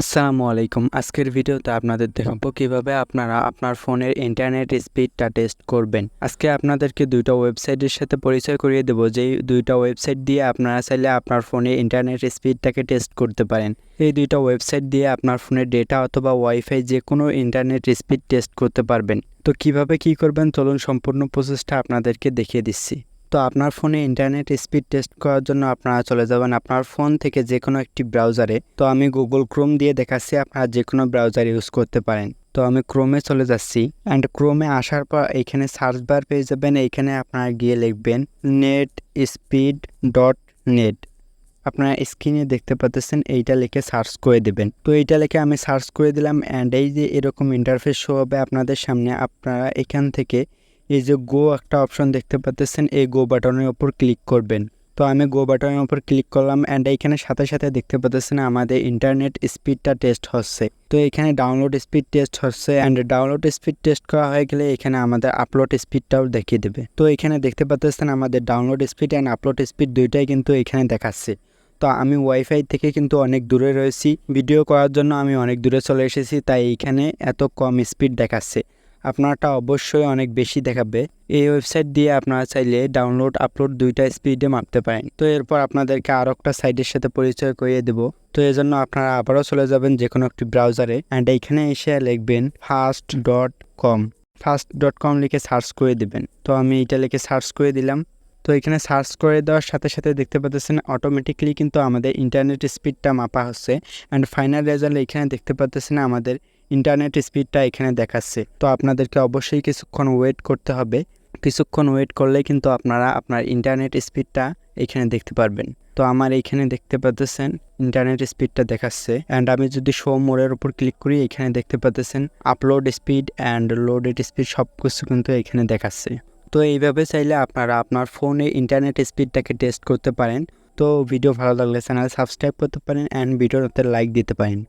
আসসালামু আলাইকুম। আজকের ভিডিওতে আপনাদের দেখাবো কীভাবে আপনারা আপনার ফোনের ইন্টারনেট স্পিডটা টেস্ট করবেন। আজকে আপনাদেরকে দুইটা ওয়েবসাইটের সাথে পরিচয় করিয়ে দেবো। যেই দুইটা ওয়েবসাইট দিয়ে আপনারা চাইলে আপনার ফোনে ইন্টারনেট স্পিডটাকে টেস্ট করতে পারেন। এই দুইটা ওয়েবসাইট দিয়ে আপনার ফোনের ডেটা অথবা ওয়াইফাই যে কোনো ইন্টারনেট স্পিড টেস্ট করতে পারবেন। তো কীভাবে কি করবেন? চলুন সম্পূর্ণ প্রসেসটা আপনাদেরকে দেখিয়ে দিচ্ছি। তো আপনার ফোনে ইন্টারনেট স্পিড টেস্ট করার জন্য আপনারা চলে যাবেন আপনার ফোন থেকে যে কোনো একটি ব্রাউজারে তো আমি গুগল ক্রোম দিয়ে দেখাচ্ছি আপনারা যে কোনো ব্রাউজার ইউজ করতে পারেন। তো আমি ক্রোমে চলে যাচ্ছি অ্যান্ড ক্রোমে আসার পর এইখানে সার্চ বার পেয়ে যাবেন। এইখানে আপনারা গিয়ে লিখবেন নেট স্পিড ডট নেট আপনারা স্ক্রিনে দেখতে পাচ্ছেন এইটা লিখে সার্চ করে দেবেন। তো এইটা লিখে আমি সার্চ করে দিলাম অ্যান্ড এই যে এরকম ইন্টারফেস শো হবে আপনাদের সামনে, আপনারা এখান থেকে এই যে গো একটা অপশন দেখতে পাচ্ছেন এই গো বাটনের উপর ক্লিক করবেন। তো আমি গো বাটনের উপর ক্লিক করলাম অ্যান্ড এইখানে সাথে সাথে দেখতে পাচ্ছেন আমাদের ইন্টারনেট স্পিডটা টেস্ট হচ্ছে। তো এখানে ডাউনলোড স্পিড টেস্ট হচ্ছে অ্যান্ড ডাউনলোড স্পিড টেস্ট করা হয়ে গেলে এখানে আমাদের আপলোড স্পিডটাও দেখিয়ে দেবে। তো এখানে দেখতে পাচ্ছেন আমাদের download speed and upload speed দুইটাই কিন্তু এখানে দেখাচ্ছে। তো আমি ওয়াইফাই থেকে কিন্তু অনেক দূরে রয়েছি। ভিডিও করার জন্য আমি অনেক দূরে চলে এসেছি, তাই এইখানে এত কম স্পিড দেখাচ্ছে। আপনারটা অবশ্যই অনেক বেশি দেখাবে। এই ওয়েবসাইট দিয়ে আপনারা চাইলে ডাউনলোড আপলোড দুইটা স্পিডে মাপতে পারেন। তো এরপর আপনাদেরকে আরও একটা সাইটের সাথে পরিচয় করিয়ে দেবো। তো এই জন্য আপনারা আবারও চলে যাবেন যে কোনো একটি ব্রাউজারে অ্যান্ড এইখানে এসে লিখবেন fast dot com fast dot com লিখে সার্চ করে দেবেন। তো আমি এটা লিখে সার্চ করে দিলাম। তো এখানে সার্চ করে দেওয়ার সাথে সাথে দেখতে পাচ্ছেন অটোমেটিকলি কিন্তু আমাদের ইন্টারনেট স্পিডটা মাপা হচ্ছে। অ্যান্ড ফাইনাল রেজাল্ট এখানে দেখতে পাচ্ছেন আমাদের ইন্টারনেট স্পিডটা এখানে দেখাচ্ছে। তো আপনাদেরকে অবশ্যই কিছুক্ষণ ওয়েট করতে হবে। কিছুক্ষণ ওয়েট করলে কিন্তু আপনারা আপনার ইন্টারনেট স্পিডটা এখানে দেখতে পারবেন। তো আমার এইখানে দেখতে পাচ্ছেন, ইন্টারনেট স্পিডটা দেখাচ্ছে। অ্যান্ড আমি যদি শো মোড়ের উপর ক্লিক করি, এখানে দেখতে পাচ্ছেন upload speed and loaded speed সব কিছু কিন্তু এখানে দেখাচ্ছে। তো এইভাবে চাইলে আপনারা আপনার ফোনে ইন্টারনেট স্পিডটাকে টেস্ট করতে পারেন। তো ভিডিও ভালো লাগলে চ্যানেল সাবস্ক্রাইব করতে পারেন অ্যান্ড ভিডিওতে লাইক দিতে পারেন।